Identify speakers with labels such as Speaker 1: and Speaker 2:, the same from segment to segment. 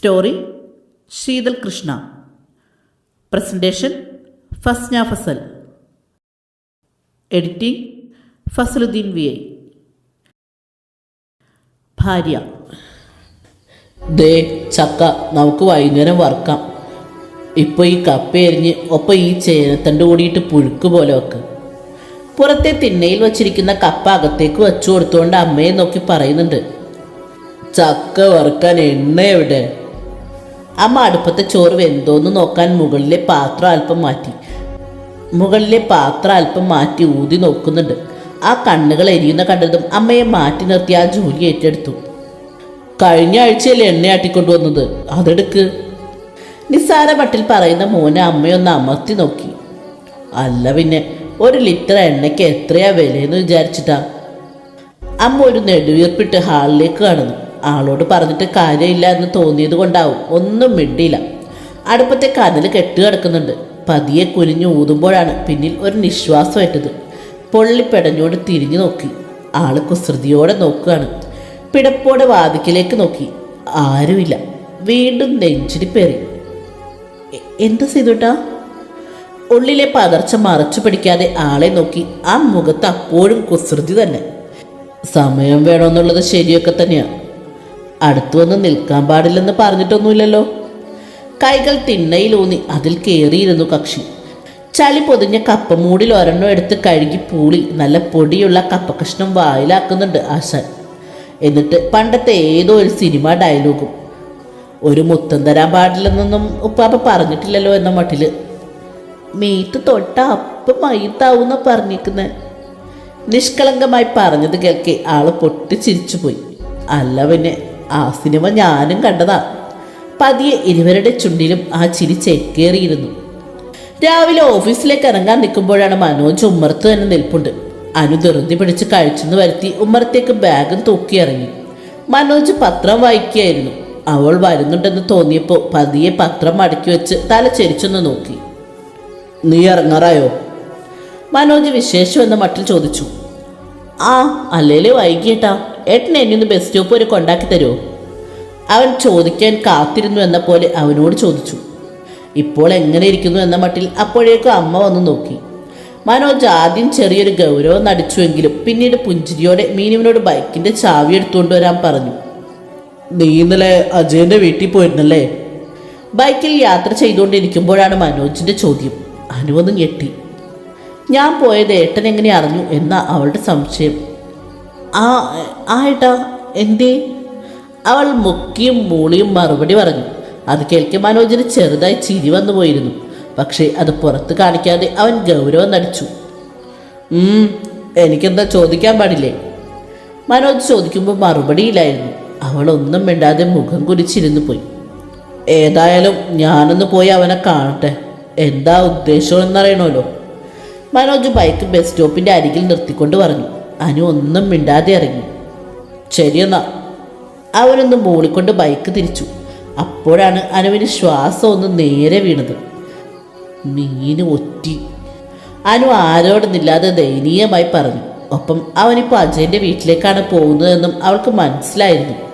Speaker 1: Story Sheethal Krishna. Presentation Fasna Fasal. Editing Fasaluddin V I. ഭാര്യ.
Speaker 2: ദേ ചക്ക നമുക്ക് വൈകുന്നേരം വറക്കാം. ഇപ്പോൾ ഈ കപ്പ എരിഞ്ഞ് ഒപ്പം ഈ ചേനത്തണ്ട് കൂടിയിട്ട് പുഴുക്ക് പോലെ വെക്ക്. പുറത്തെ തിണ്ണയിൽ വച്ചിരിക്കുന്ന കപ്പ അകത്തേക്ക് വെച്ചു കൊടുത്തുകൊണ്ട് അമ്മയെ നോക്കി പറയുന്നുണ്ട്. ചക്ക വറുക്കാൻ എണ്ണ എവിടെ? അമ്മ അടുപ്പത്തെ ചോറ് വെന്തോന്ന് നോക്കാൻ മുകളിലെ പാത്രം അല്പം മാറ്റി. മുകളിലെ പാത്രം അല്പം മാറ്റി ഊതി നോക്കുന്നുണ്ട്. ആ കണ്ണുകൾ എരിയുന്ന കണ്ടതും അമ്മയെ മാറ്റി നിർത്തി ആ ജോലി ഏറ്റെടുത്തു. കഴിഞ്ഞ ആഴ്ചയല്ലേ എണ്ണ ആട്ടിക്കൊണ്ടുവന്നത് അതെടുക്ക്. നിസ്സാര മട്ടിൽ പറയുന്ന മോനെ അമ്മയൊന്ന് അമർത്തി നോക്കി. അല്ല പിന്നെ ഒരു ലിറ്റർ എണ്ണയ്ക്ക് എത്രയാ വിലയെന്ന് വിചാരിച്ചിട്ടാ? അമ്മ ഒരു നെടുവീർപ്പിട്ട് ഹാളിലേക്ക് കടന്നു. ആളോട് പറഞ്ഞിട്ട് കാര്യമില്ല എന്ന് തോന്നിയത് കൊണ്ടാവും. ഒന്നും മിണ്ടിയില്ല. അടുപ്പത്തെ കനൽ കെട്ട് കിടക്കുന്നുണ്ട് പതിയെ കുനിഞ്ഞു ഊതുമ്പോഴാണ് പിന്നിൽ ഒരു നിശ്വാസം ഏറ്റത് പൊള്ളിപ്പെടഞ്ഞോട് തിരിഞ്ഞു നോക്കി. ആൾ കുസൃതിയോടെ നോക്കുകയാണ്. പിടപ്പോടെ വാതിക്കലേക്ക് നോക്കി. ആരുമില്ല. വീണ്ടും നെഞ്ചിരി പേറി. എന്താ ചെയ്തുട്ടാ? ഉള്ളിലെ പതർച്ച മറച്ചു പിടിക്കാതെ ആളെ നോക്കി. ആ മുഖത്ത് അപ്പോഴും കുസൃതി തന്നെ. സമയം വേണമെന്നുള്ളത് ശരിയൊക്കെ തന്നെയാണ് അടുത്തു വന്ന് നിൽക്കാൻ പാടില്ലെന്ന് പറഞ്ഞിട്ടൊന്നുമില്ലല്ലോ. കൈകൾ തിണ്ണയിലൂന്നി അതിൽ കയറിയിരുന്നു കക്ഷി. ചളി പൊതിഞ്ഞ കപ്പമൂടിൽ ഒരെണ്ണം എടുത്ത് കഴുകി പൂളി നല്ല പൊടിയുള്ള കപ്പക്കഷ്ണം വായിലാക്കുന്നുണ്ട് ആശാൻ. എന്നിട്ട് പണ്ടത്തെ ഏതോ ഒരു സിനിമ ഡയലോഗും ഒരു മുത്തം തരാൻ പാടില്ലെന്നൊന്നും ഉപ്പാപ്പ പറഞ്ഞിട്ടില്ലല്ലോ എന്ന മട്ടിൽ മെയ്ത്ത് തൊട്ട അപ്പം മയ്യത്താവൂന്ന പറഞ്ഞിരിക്കുന്നത് നിഷ്കളങ്കമായി പറഞ്ഞത് കേൾക്കെ ആൾ പൊട്ടി ചിരിച്ചുപോയി അല്ല പിന്നെ ആ സിനിമ ഞാനും കണ്ടതാ. പതിയെ ഇരുവരുടെ ചുണ്ടിലും ആ ചിരി ചേക്കേറിയിരുന്നു. രാവിലെ ഓഫീസിലേക്ക് ഇറങ്ങാൻ നിൽക്കുമ്പോഴാണ് മനോജ് ഉമ്മർത്ത് തന്നെ നിൽപ്പുണ്ട്. അനു ധൃതി പിടിച്ച് കഴിച്ചെന്ന് വരുത്തി ഉമ്മറത്തേക്ക് ബാഗും തൂക്കി ഇറങ്ങി. മനോജ് പത്രം വായിക്കുകയായിരുന്നു. അവൾ വരുന്നുണ്ടെന്ന് തോന്നിയപ്പോൾ പതിയെ പത്രം മടക്കി വെച്ച് തല ചെരിച്ചൊന്ന് നോക്കി. നീ ഇറങ്ങാറായോ? മനോജ് വിശേഷം എന്ന മട്ടിൽ ചോദിച്ചു. ആ അല്ലേലേ വൈകിട്ടാ ഏട്ടൻ എന്നെ ഒന്ന് ബസ് സ്റ്റോപ്പ് വരെ കൊണ്ടാക്കി തരുമോ അവൻ ചോദിക്കാൻ കാത്തിരുന്നു എന്ന പോലെ അവനോട് ചോദിച്ചു. ഇപ്പോൾ എങ്ങനെ ഇരിക്കുന്നു എന്ന മട്ടിൽ അപ്പോഴേക്കും അമ്മ വന്ന് നോക്കി. മനോജ് ആദ്യം ചെറിയൊരു ഗൗരവം നടിച്ചുവെങ്കിലും പിന്നീട് പുഞ്ചിരിയോടെ മീനുവിനോട് ബൈക്കിന്റെ ചാവി എടുത്തുകൊണ്ട് വരാൻ പറഞ്ഞു. നീ ഇന്നലെ അജയന്റെ വീട്ടിൽ പോയിരുന്നല്ലേ? ബൈക്കിൽ യാത്ര ചെയ്തുകൊണ്ടിരിക്കുമ്പോഴാണ് മനോജിന്റെ ചോദ്യം. അനുവന്ന് ഞെട്ടി. ഞാൻ പോയത് ഏട്ടൻ എങ്ങനെ അറിഞ്ഞു എന്ന അവളുടെ സംശയം. ആ ആ ഏട്ടാ എന്തേ? അവൾ മുക്കിയും മൂളിയും മറുപടി പറഞ്ഞു. അത് കേൾക്കെ മനോജിന് ചെറുതായി ചിരി വന്നു പോയിരുന്നു. പക്ഷേ അത് പുറത്ത് കാണിക്കാതെ അവൻ ഗൗരവം നടിച്ചു. "ഉം, എനിക്കെന്താ ചോദിക്കാൻ പാടില്ലേ? മനോജ് ചോദിക്കുമ്പോൾ മറുപടിയില്ലായിരുന്നു. അവൾ ഒന്നും മിണ്ടാതെ മുഖം കുരിച്ചിരുന്നു പോയി. ഏതായാലും ഞാനൊന്ന് പോയി അവനെ കാണട്ടെ. എന്താ ഉദ്ദേശമെന്നറിയണമല്ലോ മനോജ് ബൈക്ക് ബസ് സ്റ്റോപ്പിന്റെ അരികിൽ നിർത്തിക്കൊണ്ട് പറഞ്ഞു. അനു ഒന്നും മിണ്ടാതെ ഇറങ്ങി. ശരിയെന്നാ. അവനൊന്ന് മൂളിക്കൊണ്ട് ബൈക്ക് തിരിച്ചു. അപ്പോഴാണ് അനുവിന് ശ്വാസം ഒന്ന് നേരെ വീണത്. മീന് ഒറ്റി. അനു ആരോടൊന്നില്ലാതെ ദയനീയമായി പറഞ്ഞു. ഒപ്പം അവനിപ്പോൾ അജയന്റെ വീട്ടിലേക്കാണ് പോകുന്നതെന്നും അവൾക്ക് മനസ്സിലായിരുന്നു.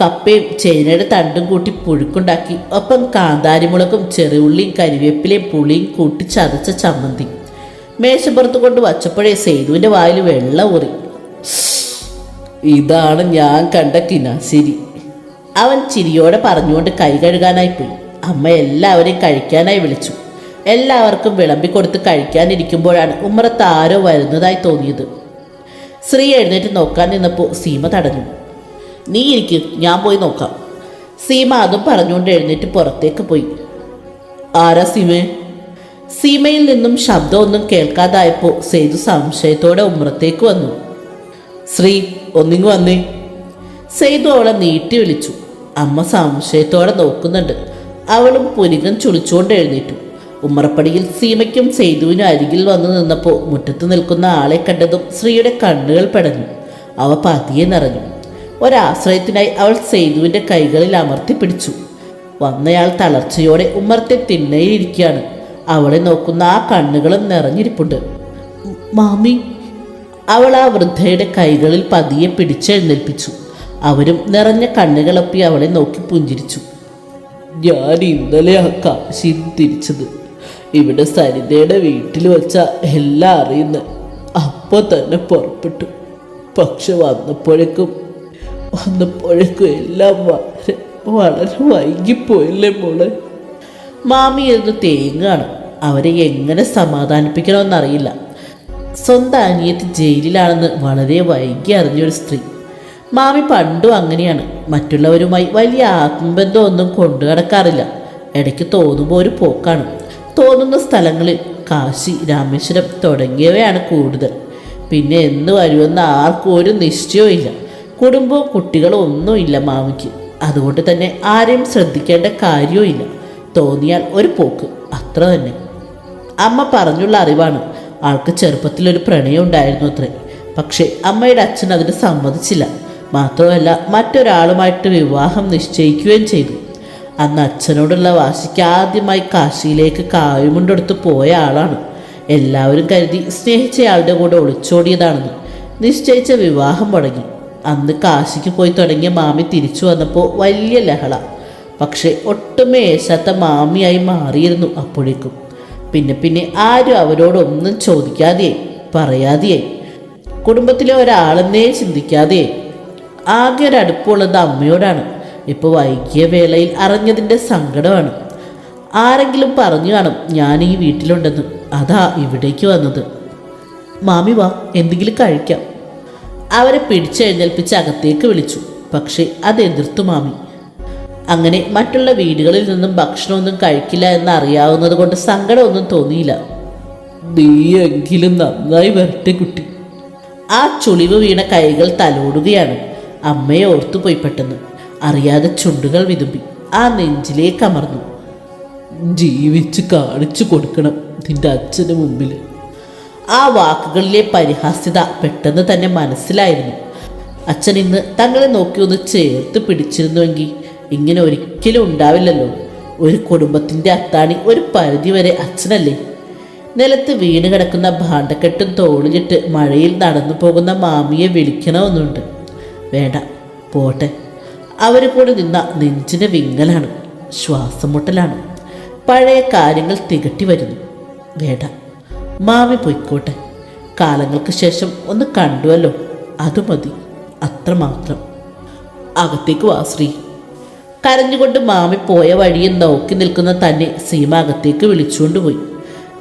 Speaker 2: കപ്പയും ചേനയുടെ തണ്ടും കൂട്ടി പുഴുക്കുണ്ടാക്കി ഒപ്പം കാന്താരിമുളകും ചെറിയുള്ളിയും കരിവേപ്പിലയും പുളിയും കൂട്ടി ചതച്ച ചമ്മന്തി. മേശപ്പുറത്ത് കൊണ്ട് വച്ചപ്പോഴേ സേതുവിന്റെ വായിൽ വെള്ളം ഊറി. ഇതാണ് ഞാൻ കണ്ട കിനാശിരി. അവൻ ചിരിയോടെ പറഞ്ഞുകൊണ്ട് കൈ കഴുകാനായി പോയി. അമ്മ എല്ലാവരെയും കഴിക്കാനായി വിളിച്ചു. എല്ലാവർക്കും വിളമ്പിക്കൊടുത്ത് കഴിക്കാനിരിക്കുമ്പോഴാണ് ഉമ്മറത്ത് ആരോ വരുന്നതായി തോന്നിയത്. ശ്രീ എഴുന്നേറ്റ് നോക്കാൻ നിന്നപ്പോൾ സീമ തടഞ്ഞു. നീ ഇരിക്കും ഞാൻ പോയി നോക്കാം. സീമ അതും പറഞ്ഞുകൊണ്ട് എഴുന്നേറ്റ് പുറത്തേക്ക് പോയി. ആരാ സീമേ? സീമയിൽ നിന്നും ശബ്ദമൊന്നും കേൾക്കാതായപ്പോൾ സേതു സംശയത്തോടെ ഉമ്രത്തേക്ക് വന്നു. ശ്രീ ഒന്നിങ്ങ് വന്നേ. സേതു അവളെ നീട്ടി വിളിച്ചു. അമ്മ സംശയത്തോടെ നോക്കുന്നുണ്ട്. അവളും പുരികം ചുളിച്ചുകൊണ്ട് എഴുന്നേറ്റു. ഉമ്മറപ്പടിയിൽ സീമയ്ക്കും സേതുവിനും അരികിൽ വന്നു നിന്നപ്പോൾ മുറ്റത്ത് നിൽക്കുന്ന ആളെ കണ്ടതും ശ്രീയുടെ കണ്ണുകൾ പെടഞ്ഞു. അവ പതിയെ നിറഞ്ഞു. ഒരാശ്രയത്തിനായി അവൾ സേതുവിന്റെ കൈകളിൽ അമർത്തി പിടിച്ചു വന്നയാൾ തളർച്ചയോടെ ഉമ്മറത്തെ തിണ്ണയിലിരിക്കുകയാണ് അവളെ നോക്കുന്ന ആ കണ്ണുകളും നിറഞ്ഞിരിപ്പുണ്ട്. മാമി അവൾ ആ വൃദ്ധയുടെ കൈകളിൽ പതിയെ പിടിച്ചെഴുന്നേൽപ്പിച്ചു അവരും നിറഞ്ഞ കണ്ണുകളൊപ്പി അവളെ നോക്കി പുഞ്ചിരിച്ചു. ഞാൻ ഇന്നലെ ആ കാശി തിരിച്ചത്. ഇവിടെ സരിതയുടെ വീട്ടിൽ വെച്ച എല്ലാം അറിയുന്ന അപ്പോൾ തന്നെ പുറപ്പെട്ടു. പക്ഷെ വന്നപ്പോഴേക്കും വന്നപ്പോഴേക്കും എല്ലാം വളരെ വളരെ വൈകിപ്പോയില്ലേ മോളെ? മാമി എന്ന് തേങ്ങാണ്. അവരെ എങ്ങനെ സമാധാനിപ്പിക്കണമെന്നറിയില്ല. സ്വന്തം അനിയത്തി ജയിലിലാണെന്ന് വളരെ വൈകി അറിഞ്ഞൊരു സ്ത്രീ. മാമി പണ്ടും അങ്ങനെയാണ്. മറ്റുള്ളവരുമായി വലിയ ആത്മബന്ധം ഒന്നും കൊണ്ടു നടക്കാറില്ല ഇടയ്ക്ക് തോന്നുമ്പോൾ ഒരു പോക്കാണ്. തോന്നുന്ന സ്ഥലങ്ങളിൽ കാശി രാമേശ്വരം തുടങ്ങിയവയാണ് കൂടുതൽ. പിന്നെ എന്ന് വരുമെന്ന് ആർക്കും ഒരു നിശ്ചയവും ഇല്ല. കുടുംബവും കുട്ടികളും ഒന്നുമില്ല മാമിക്ക്. അതുകൊണ്ട് തന്നെ ആരെയും ശ്രദ്ധിക്കേണ്ട കാര്യവും ഇല്ല. തോന്നിയാൽ ഒരു പോക്ക്. അത്ര തന്നെ. അമ്മ പറഞ്ഞുള്ള അറിവാണ്. ആൾക്ക് ചെറുപ്പത്തിൽ ഒരു പ്രണയം ഉണ്ടായിരുന്നു അത്രേ. പക്ഷേ അമ്മയുടെ അച്ഛൻ അതിന് സമ്മതിച്ചില്ല. മാത്രമല്ല മറ്റൊരാളുമായിട്ട് വിവാഹം നിശ്ചയിക്കുകയും ചെയ്തു. അന്ന് അച്ഛനോടുള്ള വാശിക്ക് ആദ്യമായി കാശിയിലേക്ക് കായുമുണ്ടെടുത്ത് പോയ ആളാണ്. എല്ലാവരും കരുതി സ്നേഹിച്ചയാളുടെ കൂടെ ഒളിച്ചോടിയതാണെന്ന്. നിശ്ചയിച്ച വിവാഹം മുടങ്ങി. അന്ന് കാശിക്ക് പോയി തുടങ്ങിയ മാമി തിരിച്ചു വന്നപ്പോൾ വലിയ ലഹള. പക്ഷേ ഒട്ടുമേ ഏശാത്ത മാമിയായി മാറിയിരുന്നു അപ്പോഴേക്കും. പിന്നെ പിന്നെ ആരും അവരോടൊന്നും ചോദിക്കാതെയായി പറയാതെയായി കുടുംബത്തിലെ ഒരാളെന്നേ ചിന്തിക്കാതെ ആകെ ഒരു അടുപ്പമുള്ളത് അമ്മയോടാണ്. ഇപ്പോൾ വൈകിയ വേളയിൽ അറിഞ്ഞതിന്റെ സങ്കടമാണ്. ആരെങ്കിലും പറഞ്ഞു കാണും ഞാൻ ഈ വീട്ടിലുണ്ടെന്ന്. അതാ ഇവിടേക്ക് വന്നത്. മാമി വാ എന്തെങ്കിലും കഴിക്കാം. അവരെ പിടിച്ചെഴുന്നേൽപ്പിച്ച് അകത്തേക്ക് വിളിച്ചു. പക്ഷേ അത് എതിർത്തു മാമി. അങ്ങനെ മറ്റുള്ള വീടുകളിൽ നിന്നും ഭക്ഷണമൊന്നും കഴിക്കില്ല എന്ന് അറിയാവുന്നത് കൊണ്ട് സങ്കടമൊന്നും തോന്നിയില്ല. നീ എങ്കിലും നന്നായി വരട്ടെ കുട്ടി. ആ ചുളിവ് വീണ കൈകൾ തലോടുകയാണ്. അമ്മയെ ഓർത്തു പോയി പെട്ടെന്ന്. അറിയാതെ ചുണ്ടുകൾ വിതുമ്പി ആ നെഞ്ചിലേക്ക് അമർന്നു. ജീവിച്ച് കാണിച്ചു കൊടുക്കണം നിന്റെ അച്ഛന് മുമ്പിൽ ആ വാക്കുകളിലെ പരിഹാസ്യത പെട്ടെന്ന് തന്നെ മനസ്സിലായിരുന്നു. അച്ഛൻ ഇന്ന് തങ്ങളെ നോക്കി ഒന്ന് ചേർത്ത് പിടിച്ചിരുന്നുവെങ്കിൽ ഇങ്ങനെ ഒരിക്കലും ഉണ്ടാവില്ലല്ലോ. ഒരു കുടുംബത്തിന്റെ അത്താണി ഒരു പരിധിവരെ അച്ഛനല്ലേ? നിലത്ത് വീണ് കിടക്കുന്ന ഭാണ്ഡക്കെട്ടും തോളിലിട്ട് മഴയിൽ നടന്നു പോകുന്ന മാമിയെ വിളിക്കണമെന്നുണ്ട്. വേണ്ട പോട്ടെ. അവർ കൂടെ നിന്ന നെഞ്ചിന് വിങ്ങലാണ് ശ്വാസം മുട്ടലാണ് പഴയ കാര്യങ്ങൾ തികട്ടി വരുന്നു. വേണ്ട മാമി പൊയ്ക്കോട്ടെ. കാലങ്ങൾക്ക് ശേഷം ഒന്ന് കണ്ടുവല്ലോ. അത് മതി അത്രമാത്രം. അകത്തേക്ക് വാ ശ്രീ. കരഞ്ഞുകൊണ്ട് മാമി പോയ വഴിയിൽ നോക്കി നിൽക്കുന്ന തന്നെ സീമ അകത്തേക്ക് വിളിച്ചുകൊണ്ടുപോയി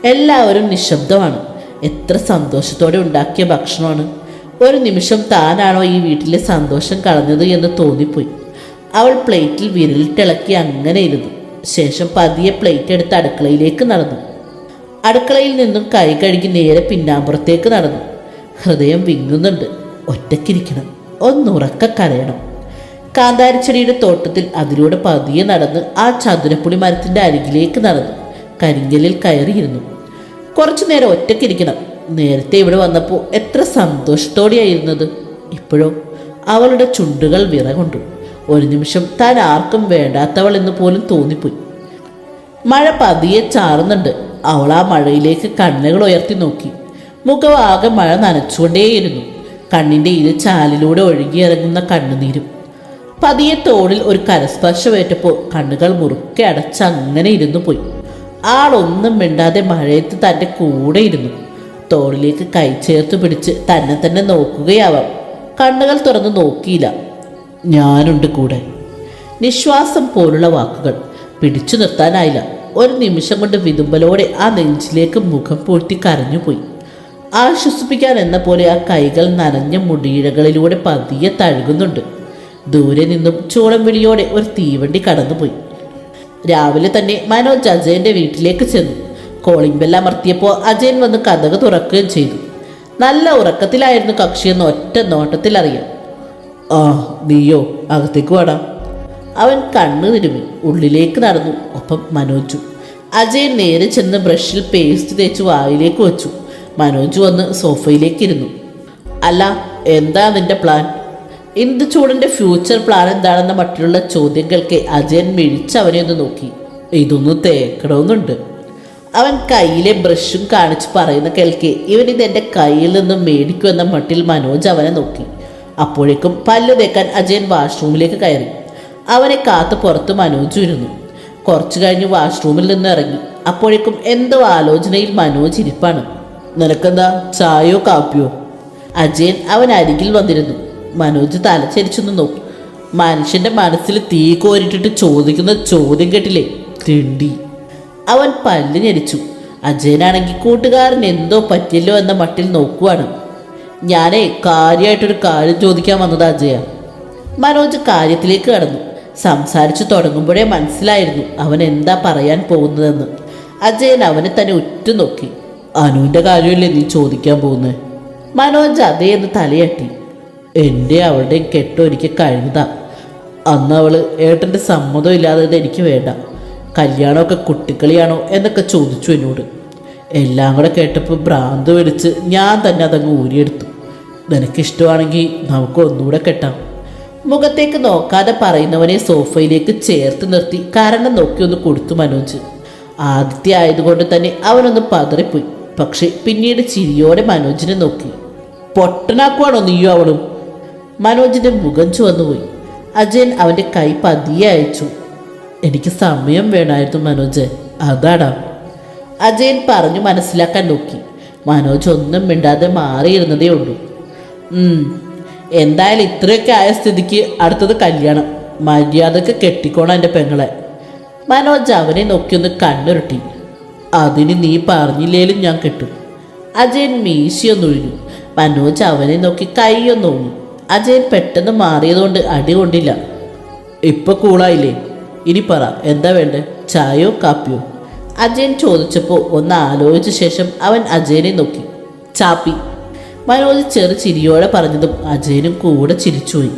Speaker 2: എല്ലാവരും നിശബ്ദമാണ്. എത്ര സന്തോഷത്തോടെ ഉണ്ടാക്കിയ ഭക്ഷണമാണ്. ഒരു നിമിഷം താനാണോ ഈ വീട്ടിലെ സന്തോഷം കളഞ്ഞത് എന്ന് തോന്നിപ്പോയി. അവൾ പ്ലേറ്റിൽ വിരലിട്ടിളക്കി അങ്ങനെ ഇരുന്നു. ശേഷം പതിയെ പ്ലേറ്റ് എടുത്ത് അടുക്കളയിലേക്ക് നടന്നു. അടുക്കളയിൽ നിന്നും കൈ കഴുകി നേരെ പിന്നാമ്പുറത്തേക്ക് നടന്നു. ഹൃദയം വിങ്ങുന്നുണ്ട്. ഒറ്റയ്ക്കിരിക്കണം. ഒന്നുറക്ക കരയണം. കാന്താരിച്ചെടിയുടെ തോട്ടത്തിൽ അതിലൂടെ പതിയെ നടന്ന് ആ ചതുരപ്പുളി മരത്തിന്റെ അരികിലേക്ക് നടന്നു. കരിങ്കലിൽ കയറിയിരുന്നു. കുറച്ചു നേരം ഒറ്റക്കിരിക്കണം. നേരത്തെ ഇവിടെ വന്നപ്പോൾ എത്ര സന്തോഷത്തോടെയായിരുന്നത്. ഇപ്പോഴോ അവളുടെ ചുണ്ടുകൾ വിറകൊണ്ടു. ഒരു നിമിഷം താൻ ആർക്കും വേണ്ടാത്തവൾ എന്ന് പോലും തോന്നിപ്പോയി. മഴ പതിയെ ചാറുന്നുണ്ട്. അവൾ ആ മഴയിലേക്ക് കണ്ണുകൾ ഉയർത്തി നോക്കി. മുഖവാകെ മഴ നനച്ചുകൊണ്ടേയിരുന്നു. കണ്ണിന്റെ ഇരു ചാലിലൂടെ ഒഴുകിയിറങ്ങുന്ന കണ്ണുനീരും പതിയെ തോളിൽ ഒരു കരസ്പർശമേറ്റപ്പോൾ കണ്ണുകൾ മുറുക്കെ അടച്ച് അങ്ങനെ ഇരുന്നു പോയി. ആളൊന്നും മിണ്ടാതെ മഴയത്ത് തന്റെ കൂടെ ഇരുന്നു. തോളിലേക്ക് കൈ ചേർത്ത് പിടിച്ച് തന്നെ തന്നെ നോക്കുകയാവാം. കണ്ണുകൾ തുറന്ന് നോക്കിയില്ല. ഞാനുണ്ട് കൂടെ. നിശ്വാസം പോലുള്ള വാക്കുകൾ പിടിച്ചു നിർത്താനായില്ല. ഒരു നിമിഷം കൊണ്ട് വിതുമ്പലോടെ ആ നെഞ്ചിലേക്ക് മുഖം പൂഴ്ത്തി കരഞ്ഞുപോയി ആശ്വസിപ്പിക്കാൻ എന്ന പോലെ ആ കൈകൾ നനഞ്ഞ മുടിയിഴകളിലൂടെ പതിയെ തഴുകുന്നുണ്ട്. ദൂരെ നിന്നും ചൂളം വിളിയോടെ ഒരു തീവണ്ടി കടന്നുപോയി. രാവിലെ തന്നെ മനോജ് അജയന്റെ വീട്ടിലേക്ക് ചെന്നു. കോളിംഗ് ബെൽ അമർത്തിയപ്പോൾ അജയൻ വന്ന് കഥക തുറക്കുകയും ചെയ്തു. നല്ല ഉറക്കത്തിലായിരുന്നു കക്ഷിയെന്ന് ഒറ്റ നോട്ടത്തിൽ അറിയാം ആ നീയോ അകത്തേക്ക് വാടാ. അവൻ കണ്ണു തിരുമി ഉള്ളിലേക്ക് നടന്നു. ഒപ്പം മനോജു. അജയൻ നേരെ ചെന്ന് ബ്രഷിൽ പേസ്റ്റ് തേച്ച് വായിലേക്ക് വെച്ചു. മനോജ് വന്ന് സോഫയിലേക്ക് ഇരുന്നു. അല്ല എന്താ നിന്റെ പ്ലാൻ ഇന്ദു ചൂടന്റെ ഫ്യൂച്ചർ പ്ലാൻ എന്താണെന്ന മറ്റുള്ള ചോദ്യങ്ങൾക്ക് അജയൻ മിഴിച്ച് അവനെ ഒന്ന് നോക്കി. ഇതൊന്നും തേക്കണമെന്നുണ്ട്. അവൻ കയ്യിലെ ബ്രഷും കാണിച്ച് പറയുന്ന കേൾക്കെ ഇവൻ ഇത് എന്റെ കയ്യിൽ നിന്നും മേടിക്കുമെന്ന മട്ടിൽ മനോജ് അവനെ നോക്കി. അപ്പോഴേക്കും പല്ല് തേക്കാൻ അജയൻ വാഷ്റൂമിലേക്ക് കയറി. അവനെ കാത്ത് പുറത്ത് മനോജ് ഇരുന്നു കുറച്ചു കഴിഞ്ഞ് വാഷ്റൂമിൽ നിന്ന് ഇറങ്ങി. അപ്പോഴേക്കും എന്തോ ആലോചനയിൽ മനോജ് ഇരിപ്പാണ്. നിനക്കെന്താ ചായയോ കാപ്പിയോ? അജയൻ അവൻ അരികിൽ വന്നിരുന്നു. മനോജ് തലച്ചരിച്ചൊന്ന് നോക്കി. മനുഷ്യന്റെ മനസ്സിൽ തീ കോരിട്ടിട്ട് ചോദിക്കുന്ന ചോദ്യം കേട്ടില്ലേ? തിണ്ടി. അവൻ പല്ല് ഞെരിച്ചു. അജയനാണെങ്കിൽ കൂട്ടുകാരൻ എന്തോ പറ്റില്ലോ എന്ന മട്ടിൽ നോക്കുവാണ്. ഞാനേ കാര്യമായിട്ടൊരു കാര്യം ചോദിക്കാൻ വന്നത് അജയ. മനോജ് കാര്യത്തിലേക്ക് കടന്നു. സംസാരിച്ചു തുടങ്ങുമ്പോഴേ മനസ്സിലായിരുന്നു അവൻ എന്താ പറയാൻ പോകുന്നതെന്ന്. അജയൻ അവനെ തന്നെ ഉറ്റുനോക്കി. അനുവിന്റെ കാര്യമല്ലേ നീ ചോദിക്കാൻ പോകുന്നത് മനോജ് അതേ എന്ന് തലയട്ടി. എന്റെ അവളുടെയും കെട്ടോ എനിക്ക് കഴിഞ്ഞതാ. അന്ന് അവൾ ഏട്ടന്റെ സമ്മതം ഇല്ലാതെ എനിക്ക് വേണ്ട. കല്യാണമൊക്കെ കുട്ടിക്കളിയാണോ എന്നൊക്കെ ചോദിച്ചു എന്നോട്. എല്ലാം കൂടെ കേട്ടപ്പോൾ ഭ്രാന്ത് പിടിച്ച് ഞാൻ തന്നെ അതങ്ങ് ഊരിയെടുത്തു. നിനക്കിഷ്ടമാണെങ്കിൽ നമുക്ക് ഒന്നുകൂടെ കെട്ടാം. മുഖത്തേക്ക് നോക്കാതെ പറയുന്നവനെ സോഫയിലേക്ക് ചേർത്ത് നിർത്തി കാരണം നോക്കി ഒന്ന് കൊടുത്തു മനോജ്. ആദിത്യ ആയതുകൊണ്ട് തന്നെ അവനൊന്ന് പതറിപ്പോയി. പക്ഷെ പിന്നീട് ചിരിയോടെ മനോജിനെ നോക്കി. പൊട്ടനാക്കുവാണോ നീയോ അവളും? മനോജിന്റെ മുഖം ചുവന്നുപോയി. അജയൻ അവന്റെ കൈ പതിയെ അയച്ചു. എനിക്ക് സമയം വേണമായിരുന്നു മനോജ്. അതാടാ. അജയൻ പറഞ്ഞു മനസ്സിലാക്കാൻ നോക്കി. മനോജ് ഒന്നും മിണ്ടാതെ മാറിയിരുന്നതേ ഉള്ളൂ. എന്തായാലും ഇത്രയൊക്കെ ആയ സ്ഥിതിക്ക് അടുത്തത് കല്യാണം. മര്യാദയ്ക്ക് കെട്ടിക്കോണം എന്റെ പെങ്ങളെ. മനോജ് അവനെ നോക്കിയൊന്ന് കണ്ണുരുട്ടി. അതിന് നീ പറഞ്ഞില്ലേലും ഞാൻ കെട്ടും. അജയൻ മീശിയൊന്നൊഴിഞ്ഞു. മനോജ് അവനെ നോക്കി കൈയൊന്നൊഴിഞ്ഞു അജയൻ പെട്ടെന്ന് മാറിയതുകൊണ്ട് അടി കൊണ്ടില്ല. ഇപ്പൊ കൂളായില്ലേ? ഇനി പറ എന്താ വേണ്ടേ? ചായയോ കാപ്പിയോ? അജയൻ ചോദിച്ചപ്പോൾ ഒന്ന് ആലോചിച്ച ശേഷം അവൻ അജയനെ നോക്കി. ചാപ്പി. മനോജ് ചെറു ചിരിയോടെ പറഞ്ഞതും അജയനും കൂടെ ചിരിച്ചുപോയി.